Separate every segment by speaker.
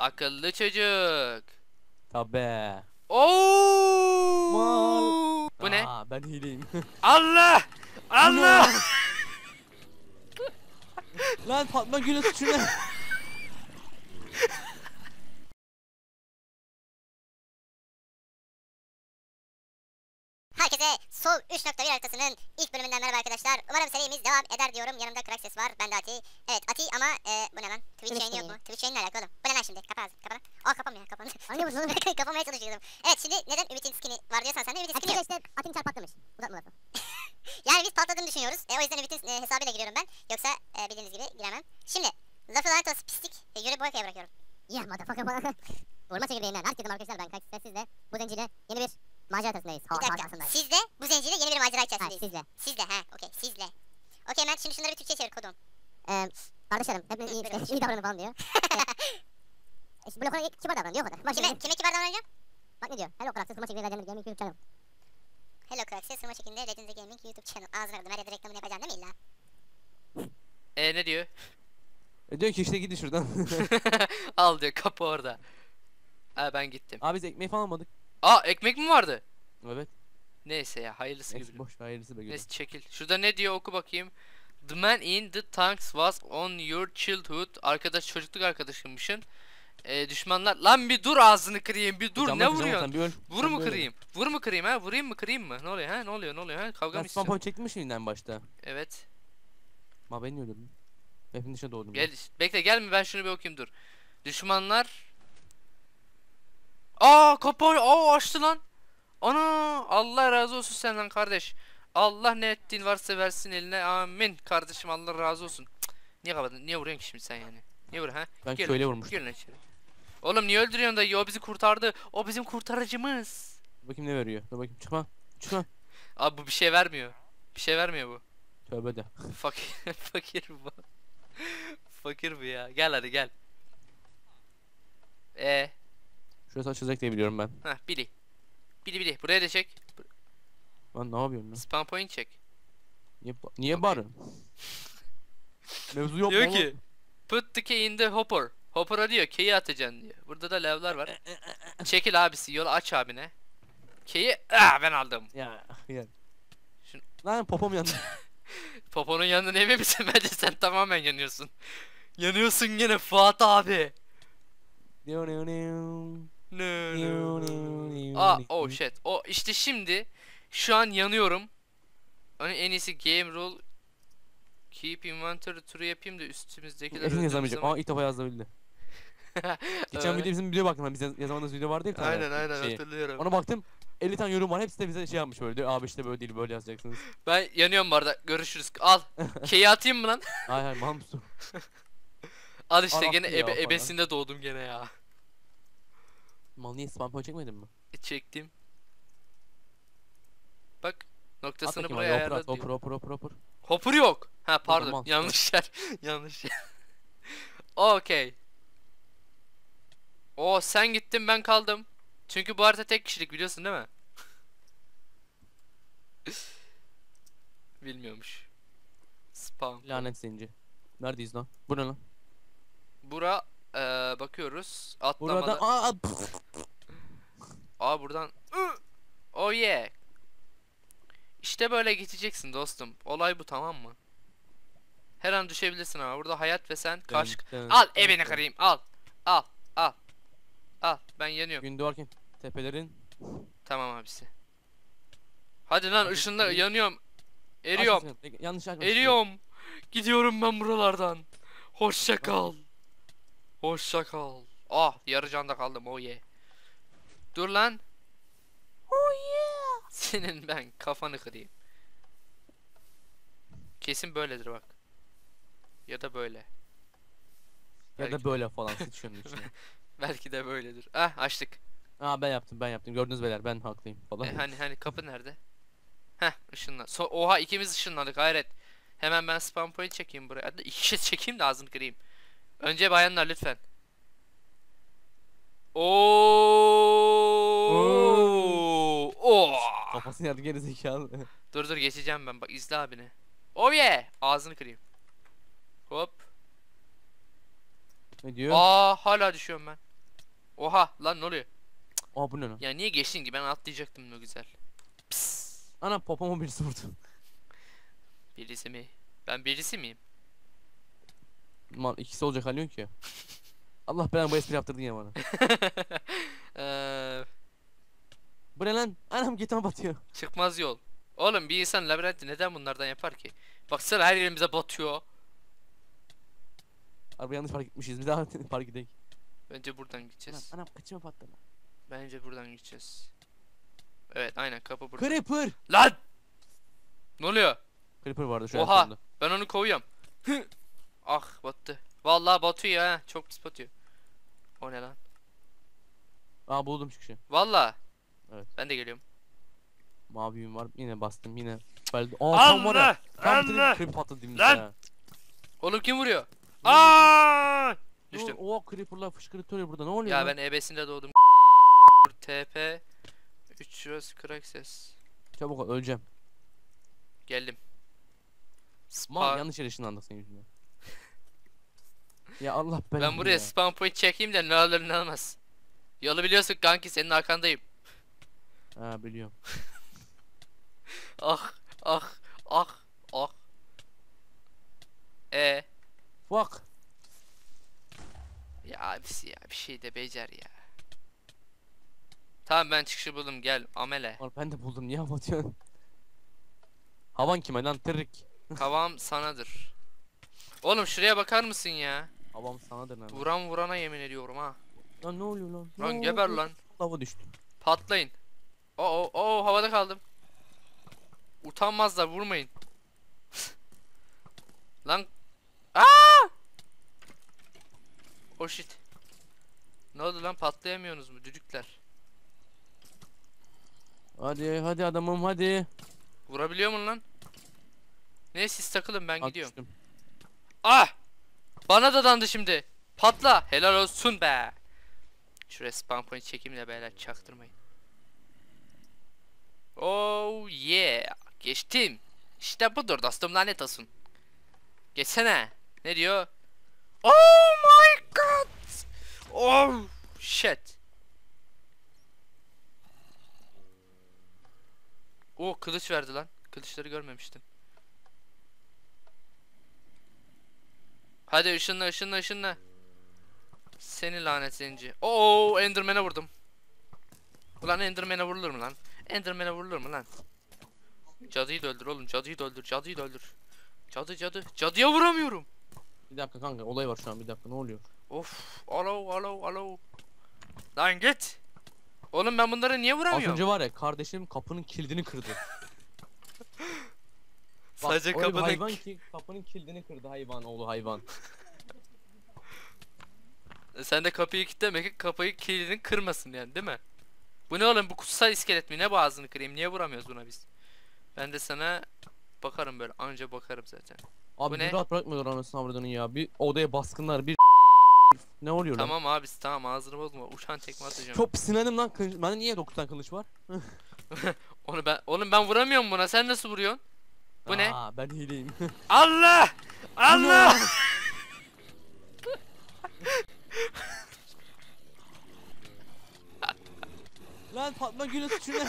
Speaker 1: Akıllı çocuk.
Speaker 2: Tabi.
Speaker 1: Oo! Bu ne?
Speaker 2: Aa, ben hileyim.
Speaker 1: Allah! Allah!
Speaker 2: Lan Fatma Gül'ün suçu ne?
Speaker 3: Herkese Sol 3.1 haritasının ilk bölümünden merhaba arkadaşlar. Umarım serimiz devam eder diyorum. Yanımda Krak Ses var. Ben de Ati. Evet Ati ama e, bu ne lan? Twitch yayını yok mu? Twitch yayını ne alakalı oğlum? Bu ne lan şimdi? Kapa ağzını. Kapa lan. Aa kapamıyor. Kapandı. Anlıyor musun oğlum? Kapamaya çalışıyordum. Evet şimdi neden Ümit'in skini var diyorsan sen de Ümit'in skini yok.
Speaker 4: işte atın çarpatlamış. Uzatma lafı.
Speaker 3: Yani biz patladığını düşünüyoruz. E, o yüzden Ümit'in e, hesabıyla giriyorum ben. Yoksa e, bildiğiniz gibi giremem. Şimdi lafı lanet olsun pislik. E, yürü Boyka'ya bırakıyorum.
Speaker 4: Yeah motherfucker. Vurma çekirdeğinden. Herkese arkadaşlar ben Kaç ve sizle bu zenciyle yeni bir macera haritasındayız. Ha,
Speaker 3: Bir dakika.
Speaker 4: harikasındayız.
Speaker 3: Sizle bu zenciyle yeni bir macera
Speaker 4: Ha,
Speaker 3: içerisindeyiz.
Speaker 4: sizle.
Speaker 3: Sizle ha okey sizle. Okey Mert şimdi şunları bir Türkçe çevir kodum.
Speaker 4: Ee, kardeşlerim hepiniz iyi,
Speaker 3: Biraz.
Speaker 4: iyi davranın falan diyor. işte bloklara kibar davran diyor o kadar. Bak,
Speaker 3: Kime,
Speaker 4: şimdi,
Speaker 3: kime kibar davranacağım?
Speaker 4: bak ne diyor. Hello Krax'ı sırma çekirdeği Legends Gaming YouTube channel.
Speaker 3: Hello Cracks'e sırma şeklinde Legends Gaming YouTube channel. Ağzına kırdım her yerde reklamını yapacaksın değil mi illa?
Speaker 1: E ne diyor?
Speaker 2: E diyor ki işte gidin şuradan.
Speaker 1: Al diyor kapı orada. Ha ben gittim.
Speaker 2: Abi biz ekmeği falan almadık.
Speaker 1: Aa ekmek mi vardı?
Speaker 2: Evet.
Speaker 1: Neyse ya hayırlısı gibi.
Speaker 2: boş hayırlısı be.
Speaker 1: Neyse çekil. Şurada ne diyor oku bakayım. The man in the tanks was on your childhood. Arkadaş çocukluk arkadaşımmışsın. Ee, düşmanlar lan bir dur ağzını kırayım bir dur ne vuruyorsun?
Speaker 2: bir öl.
Speaker 1: Vur mu kırayım? Vur mu kırayım ha? Vurayım mı kırayım mı? Ne oluyor ha? Ne oluyor? Ne oluyor ha? Kavga mı
Speaker 2: spam
Speaker 1: istiyorsun?
Speaker 2: point çektin mi şimdiden başta?
Speaker 1: Evet.
Speaker 2: Ma ben öldürdüm? Hepin dışına doğdum.
Speaker 1: Gel bekle gelme ben şunu bir okuyayım dur. Düşmanlar Aa kapı aa açtı lan. Ana Allah razı olsun senden kardeş. Allah ne ettiğin varsa versin eline amin kardeşim Allah razı olsun. Cık, niye kapadın? Niye vuruyorsun ki şimdi sen yani? Niye vuruyorsun ha?
Speaker 2: Ben
Speaker 1: Gel
Speaker 2: köyle
Speaker 1: lan,
Speaker 2: vurmuştum.
Speaker 1: Gel içeri. Oğlum niye öldürüyorsun dayı? O bizi kurtardı. O bizim kurtarıcımız.
Speaker 2: Dur bakayım ne veriyor. Dur bakayım çıkma. Çıkma.
Speaker 1: Abi bu bir şey vermiyor. Bir şey vermiyor bu.
Speaker 2: Tövbe de.
Speaker 1: Fakir fakir bu. fakir bu ya. Gel hadi gel. E
Speaker 2: Şurası açılacak diye biliyorum ben.
Speaker 1: Heh Billy. Billy Billy buraya da çek.
Speaker 2: Lan ne yapıyorsun lan?
Speaker 1: Spam point çek.
Speaker 2: Niye, ba- niye
Speaker 1: Okey.
Speaker 2: bağırıyorsun? Mevzu yok
Speaker 1: diyor
Speaker 2: mu
Speaker 1: ki
Speaker 2: oğlum?
Speaker 1: put the key in the hopper. Hopper'a diyor key'i atacaksın diyor. Burada da lavlar var. Çekil abisi yolu aç abine. Key'i ah ben aldım.
Speaker 2: Ya ya.
Speaker 1: Şunu-
Speaker 2: Lan popom yandı.
Speaker 1: Poponun yanında emin misin? Bence sen tamamen yanıyorsun. Yanıyorsun gene Fuat abi. Aa oh shit. O işte şimdi şu an yanıyorum. Hani en iyisi game rule keep inventory turu yapayım da üstümüzdekiler
Speaker 2: Esin yazamayacak. Aa ilk defa yazabildi. Geçen video bizim videoya baktım. Biz yaz- yazamadığımız video vardı ya.
Speaker 1: Aynen aynen
Speaker 2: Şey.
Speaker 1: hatırlıyorum.
Speaker 2: Ona baktım. 50 tane yorum var. Hepsi de bize şey yapmış böyle. Diyor, Abi işte böyle değil böyle yazacaksınız.
Speaker 1: Ben yanıyorum bu arada. Görüşürüz. Al. Key'i atayım mı lan?
Speaker 2: Hayır hayır mamsu.
Speaker 1: Al işte
Speaker 2: Al
Speaker 1: gene ebe, ebesinde doğdum gene ya.
Speaker 2: Mal niye spam point çekmedin mi?
Speaker 1: E, Çektim. Bak.
Speaker 2: At
Speaker 1: Noktasını
Speaker 2: bakayım
Speaker 1: buraya
Speaker 2: hadi hopper at. Hopper hopper hopper hopper.
Speaker 1: Hopper yok. Ha pardon.
Speaker 2: zaman.
Speaker 1: Yanlış yer. Yanlış yer. Okey. O sen gittin ben kaldım. Çünkü bu harita tek kişilik biliyorsun değil mi? Bilmiyormuş. Spam.
Speaker 2: Lanet zenci. Neredeyiz lan? Bu ne lan?
Speaker 1: Bura eee, bakıyoruz. Atlamada.
Speaker 2: Burada aa pff.
Speaker 1: Aa buradan. Oh yeah. İşte böyle geçeceksin dostum. Olay bu tamam mı? Her an düşebilirsin ama burada hayat ve sen karşı... Al evini kırayım al. Al al. Al ben yanıyorum.
Speaker 2: Gün doğarken tepelerin
Speaker 1: Tamam abisi. Hadi lan
Speaker 2: Hadi,
Speaker 1: ışınla
Speaker 2: hadi.
Speaker 1: yanıyorum. Eriyorum.
Speaker 2: Yanlış açmış.
Speaker 1: Eriyorum. Gidiyorum ben buralardan. Hoşça kal. Hoşça kal. Ah yarı canda kaldım oh yeah. Dur lan. Oh yeah. Senin ben kafanı kırayım. Kesin böyledir bak. Ya da böyle.
Speaker 2: Ya
Speaker 1: Belki
Speaker 2: da
Speaker 1: de.
Speaker 2: böyle falan sıçıyorsun içine.
Speaker 1: Belki de böyledir. Ah açtık.
Speaker 2: Aa ben yaptım ben yaptım. Gördünüz beyler ben haklıyım falan.
Speaker 1: E, hani hani kapı nerede? Heh ışınla. So Oha ikimiz ışınladık hayret. Hemen ben spam point çekeyim buraya. Hadi iki kez çekeyim de ağzını kırayım. Önce bayanlar lütfen. Oo! Oo!
Speaker 2: Kafasını yardı geri zekalı.
Speaker 1: Dur dur geçeceğim ben. Bak izle abini. Oh yeah! Ağzını kırayım. Hop.
Speaker 2: ne diyor?
Speaker 1: Aa hala düşüyorum ben. Oha lan ne oluyor?
Speaker 2: Aa bu ne lan?
Speaker 1: Ya niye geçtin ki ben atlayacaktım ne güzel. Pis.
Speaker 2: Ana popoma birisi vurdu.
Speaker 1: Birisi mi? Ben birisi miyim?
Speaker 2: Mal ikisi olacak hali yok ki. Allah belanı bu espri yaptırdın ya bana.
Speaker 1: Eee
Speaker 2: Bu ne lan? Anam gitme batıyor.
Speaker 1: çıkmaz yol. Oğlum bir insan labirenti neden bunlardan yapar ki? Baksana her yerimize batıyor.
Speaker 2: Araba yanlış park etmişiz. Bir daha park edelim.
Speaker 1: Bence buradan
Speaker 2: Anam,
Speaker 1: gideceğiz.
Speaker 2: anam kaçıma patladı.
Speaker 1: Bence buradan gideceğiz. Evet aynen kapı burada.
Speaker 2: Creeper.
Speaker 1: Lan! Ne oluyor?
Speaker 2: Creeper vardı şu an
Speaker 1: Oha!
Speaker 2: sonunda.
Speaker 1: Ben onu kovuyorum. Hı! ah battı. Vallahi batıyor ha. Çok pis batıyor. O ne lan?
Speaker 2: Aa buldum çıkışı.
Speaker 1: Vallahi.
Speaker 2: Evet.
Speaker 1: Ben de geliyorum.
Speaker 2: Mavi yün var. Yine bastım yine. Belki. Aa tam var ya. Tam tane creeper patladı dibimize
Speaker 1: Lan!
Speaker 2: ya.
Speaker 1: Oğlum kim vuruyor? Aa!
Speaker 2: Düştüm.
Speaker 1: Düştüm.
Speaker 2: O creeper'lar fışkırtıyor burada. Ne oluyor
Speaker 1: Ya
Speaker 2: lan?
Speaker 1: ben ebesinde doğdum. TP 3 Rose Crack ses.
Speaker 2: Çabuk ol öleceğim.
Speaker 1: Geldim.
Speaker 2: Mal
Speaker 1: Spa-
Speaker 2: yanlış yere ışınlandık senin yüzünden. Ya Allah belanı
Speaker 1: ben buraya
Speaker 2: ya.
Speaker 1: spawn point çekeyim de ne alır ne almaz. Yolu biliyorsun kanki senin arkandayım.
Speaker 2: Ha biliyorum.
Speaker 1: Ah ah ah ah. E
Speaker 2: Fuck.
Speaker 1: ya abisi ya bir şey de becer ya. Tamam ben çıkışı buldum gel amele.
Speaker 2: Var ben de buldum. Niye batıyorsun? Havan kime lan? Tırrik.
Speaker 1: Havam sanadır. Oğlum şuraya bakar mısın ya?
Speaker 2: Havam sanadır lan.
Speaker 1: Vuran vurana yemin ediyorum ha.
Speaker 2: Lan ne oluyor lan? Ne
Speaker 1: Lan geber
Speaker 2: oluyor?
Speaker 1: lan.
Speaker 2: Lava düştü.
Speaker 1: Patlayın. Oo oo havada kaldım. Utanmazlar vurmayın. Lan. Aa! Oh shit. Ne oldu lan patlayamıyorsunuz mu düdükler?
Speaker 2: Hadi hadi adamım hadi.
Speaker 1: Vurabiliyor mu lan? Neyse siz takılın ben
Speaker 2: At
Speaker 1: gidiyorum.
Speaker 2: düştüm.
Speaker 1: Ah! Bana da dandı şimdi. Patla. Helal olsun be. Şuraya spawn point çekeyim de beyler çaktırmayın. Oh yeah. Geçtim. İşte budur dostum lanet olsun. Geçsene. Ne diyor? Oh my god. Oh shit. Oh kılıç verdi lan. Kılıçları görmemiştim. Hadi ışınla ışınla ışınla. Seni lanet zenci. Oo Enderman'e vurdum. Ulan Enderman'e vurulur mu lan? Enderman'e vurulur mu lan? Cadıyı da öldür oğlum cadıyı da öldür cadıyı da öldür. Cadı cadı. Cadıya vuramıyorum.
Speaker 2: Bir dakika kanka olay var şu an bir dakika ne oluyor?
Speaker 1: Of. Alo alo alo. Lan git. Oğlum ben bunları niye
Speaker 2: Az
Speaker 1: vuramıyorum?
Speaker 2: önce var ya kardeşim kapının kilidini kırdı.
Speaker 1: Sadece
Speaker 2: öyle bir
Speaker 1: kapının
Speaker 2: hayvan ki kapının kilidini kırdı hayvan oğlu hayvan.
Speaker 1: Sen de kapıyı kilitleme ki kapıyı kilidini kırmasın yani değil mi? Bu ne oğlum bu kutsal iskelet mi? Ne bu ağzını kırayım? Niye vuramıyoruz buna biz? Ben de sana bakarım böyle anca bakarım zaten.
Speaker 2: Abi
Speaker 1: Bu ne?
Speaker 2: rahat bırakmıyorlar anasını avradını ya. Bir odaya baskınlar bir ne oluyor lan?
Speaker 1: Tamam abi tamam ağzını bozma. Uçan tekme atacağım.
Speaker 2: Çok sinirlendim lan. Kılıç... Bende niye 9 tane kılıç var?
Speaker 1: Onu ben oğlum ben vuramıyorum buna. Sen nasıl vuruyorsun? Bu ne?
Speaker 2: Aa, ben hileyim.
Speaker 1: Allah! Allah!
Speaker 2: lan Fatma Gül'ün suçu ne?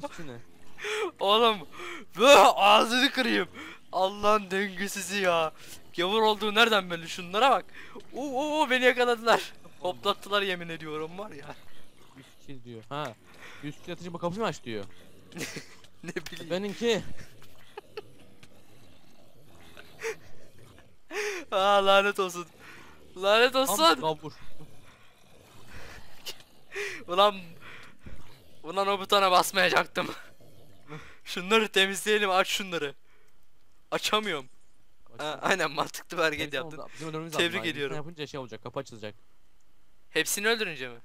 Speaker 2: Suçu ne?
Speaker 1: Oğlum böyle ağzını kırayım. Allah'ın dengesizi ya. Gavur olduğu nereden belli şunlara bak. Oo, beni yakaladılar. Hoplattılar yemin ediyorum var ya.
Speaker 2: 100 kill diyor. Ha. 100 kill atıcı bu kapıyı mı aç diyor.
Speaker 1: Ne bileyim.
Speaker 2: Benimki.
Speaker 1: Aa lanet olsun. Lanet
Speaker 2: Tam
Speaker 1: olsun.
Speaker 2: kabur.
Speaker 1: Ulan Ulan o butona basmayacaktım. şunları temizleyelim aç şunları. Açamıyorum. Ha, aynen mantıklı bir hareket yaptın. Tebrik ediyorum.
Speaker 2: Yapınca şey olacak kapı açılacak.
Speaker 1: Hepsini öldürünce mi?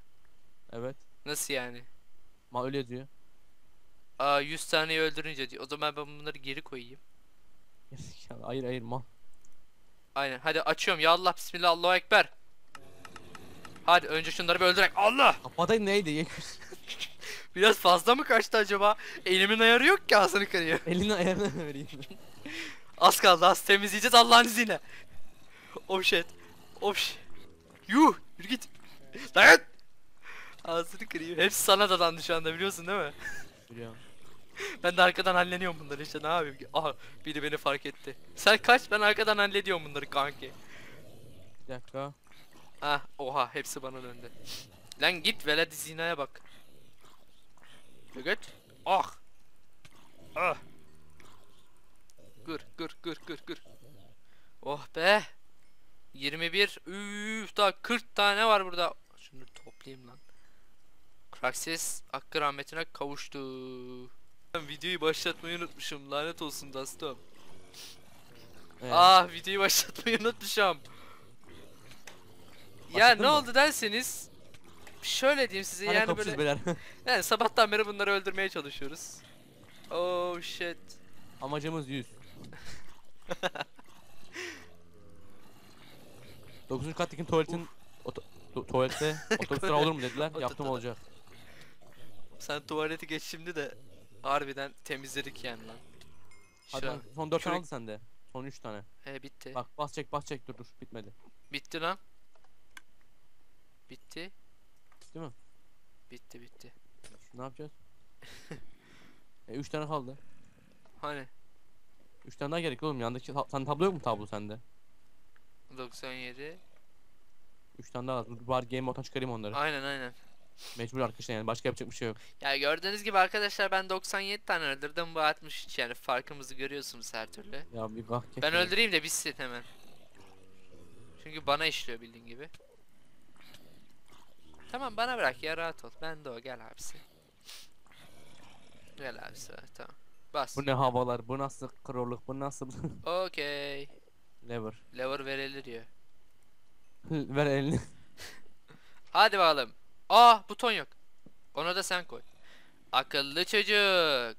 Speaker 2: Evet.
Speaker 1: Nasıl yani?
Speaker 2: Ma öyle diyor.
Speaker 1: Aa 100 taneyi öldürünce diyor. O zaman ben bunları geri koyayım.
Speaker 2: Hayır hayır mal.
Speaker 1: Aynen hadi açıyorum ya Allah bismillah Allahu ekber. Hadi önce şunları bir öldürek. Allah!
Speaker 2: Kapadayı neydi?
Speaker 1: Biraz fazla mı kaçtı acaba? Elimin ayarı yok ki ağzını kırıyor.
Speaker 2: Elini ayarına vereyim.
Speaker 1: Az kaldı az temizleyeceğiz Allah'ın izniyle. Oh shit. Of. ş- Yuh. Yürü git. Lan. Kırayım. Hepsi sana dadandı şu anda biliyorsun değil mi?
Speaker 2: Biliyorum.
Speaker 1: Ben de arkadan halleniyorum bunları işte ne yapayım ki? Aha biri beni fark etti. Sen kaç ben arkadan hallediyorum bunları kanki.
Speaker 2: Bir dakika.
Speaker 1: Ah oha hepsi bana döndü. Lan git veled zinaya bak. Git. Ah. Ah. Gır gır gır gır gır. Oh be. 21. Üf daha 40 tane var burada. Şunu toplayayım lan. Praksis hakkı rahmetine kavuştu. Ben videoyu başlatmayı unutmuşum. Lanet olsun dostum.
Speaker 2: Ee,
Speaker 1: Ah videoyu başlatmayı unutmuşum. Ya
Speaker 2: Başladın
Speaker 1: ne
Speaker 2: mı?
Speaker 1: oldu derseniz şöyle diyeyim size
Speaker 2: hani
Speaker 1: yani böyle
Speaker 2: beyler.
Speaker 1: yani sabahtan beri bunları öldürmeye çalışıyoruz. Oh shit.
Speaker 2: Amacımız 100. 9. kattaki tuvaletin oto- tu- tuvalette otobüsler olur mu dediler. Yaptım olacak.
Speaker 1: Sen tuvaleti geç şimdi de harbiden temizledik yani lan.
Speaker 2: Hadi lan, son 4 tane aldı sende. Son 3 tane.
Speaker 1: He bitti.
Speaker 2: Bak bas çek bas çek dur dur bitmedi.
Speaker 1: Bitti lan. Bitti.
Speaker 2: Değil mi?
Speaker 1: Bitti bitti.
Speaker 2: Ne yapacağız? e 3 tane kaldı.
Speaker 1: Hani
Speaker 2: 3 tane daha gerek oğlum. Yandaki ta- sen tablo yok mu tablo sende?
Speaker 1: 97.
Speaker 2: 3 tane daha lazım. Bari game mode'dan çıkarayım onları.
Speaker 1: Aynen aynen.
Speaker 2: Mecbur arkadaşlar yani başka yapacak bir şey yok.
Speaker 1: Ya gördüğünüz gibi arkadaşlar ben 97 tane öldürdüm bu 63 yani farkımızı görüyorsunuz her türlü.
Speaker 2: Ya bir bak.
Speaker 1: Ben öldüreyim de bitsin hemen. Çünkü bana işliyor bildiğin gibi. Tamam bana bırak ya rahat ol. Ben de o gel abisi. Gel abisi tamam. Bas.
Speaker 2: Bu ne havalar, bu nasıl kroluk, bu nasıl
Speaker 1: Okey.
Speaker 2: lever.
Speaker 1: Lever verilir ya.
Speaker 2: Ver elini.
Speaker 1: Hadi bakalım. Aa buton yok. Ona da sen koy. Akıllı çocuk.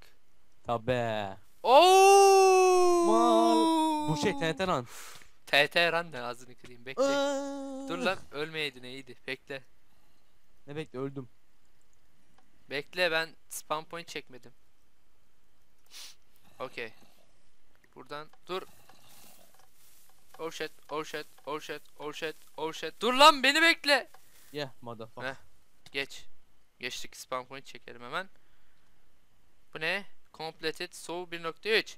Speaker 2: Tabi.
Speaker 1: Oo!
Speaker 2: Bu şey TNT lan.
Speaker 1: TT ran ne ağzını kırayım bekle. Dur lan ölmeyeydin iyiydi. Bekle.
Speaker 2: Ne bekle öldüm.
Speaker 1: Bekle ben spam point çekmedim. Okey. Buradan dur. Oh shit, oh shit, oh shit, oh shit, oh shit. Dur lan beni bekle.
Speaker 2: Yeah motherfucker.
Speaker 1: Heh. Geç. Geçtik spam point çekelim hemen. Bu ne? Completed so 1.3.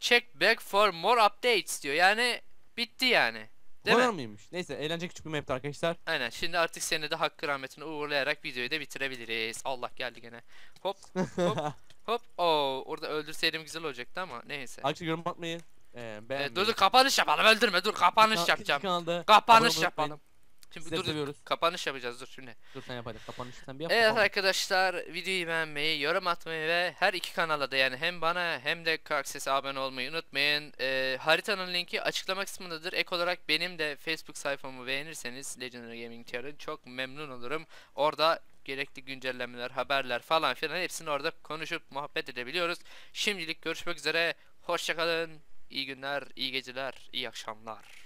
Speaker 1: Check back for more updates diyor. Yani bitti yani. Değil
Speaker 2: kadar
Speaker 1: mi?
Speaker 2: mıymış? Neyse eğlence küçük bir map'ti arkadaşlar.
Speaker 1: Aynen. Şimdi artık seni de hakkı rahmetine uğurlayarak videoyu da bitirebiliriz. Allah geldi gene. Hop hop hop. Oo, orada öldürseydim güzel olacaktı ama neyse.
Speaker 2: Arkadaşlar yorum atmayı. Ee, beğenmeyi.
Speaker 1: dur dur kapanış yapalım. Öldürme dur kapanış yapacağım.
Speaker 2: Kanalda abone
Speaker 1: Kapanış
Speaker 2: olmayı
Speaker 1: yapalım. Şimdi
Speaker 2: Sizleri
Speaker 1: dur
Speaker 2: seviyoruz.
Speaker 1: Kapanış yapacağız dur şimdi.
Speaker 2: Dur sen yap hadi. Kapanış sen bir yap.
Speaker 1: Evet
Speaker 2: kapanış.
Speaker 1: arkadaşlar videoyu beğenmeyi, yorum atmayı ve her iki kanala da yani hem bana hem de Karkses'e abone olmayı unutmayın. Ee, haritanın linki açıklama kısmındadır. Ek olarak benim de Facebook sayfamı beğenirseniz Legendary Gaming TR'ın çok memnun olurum. Orada gerekli güncellemeler, haberler falan filan hepsini orada konuşup muhabbet edebiliyoruz. Şimdilik görüşmek üzere. Hoşçakalın. İyi günler, iyi geceler, iyi akşamlar.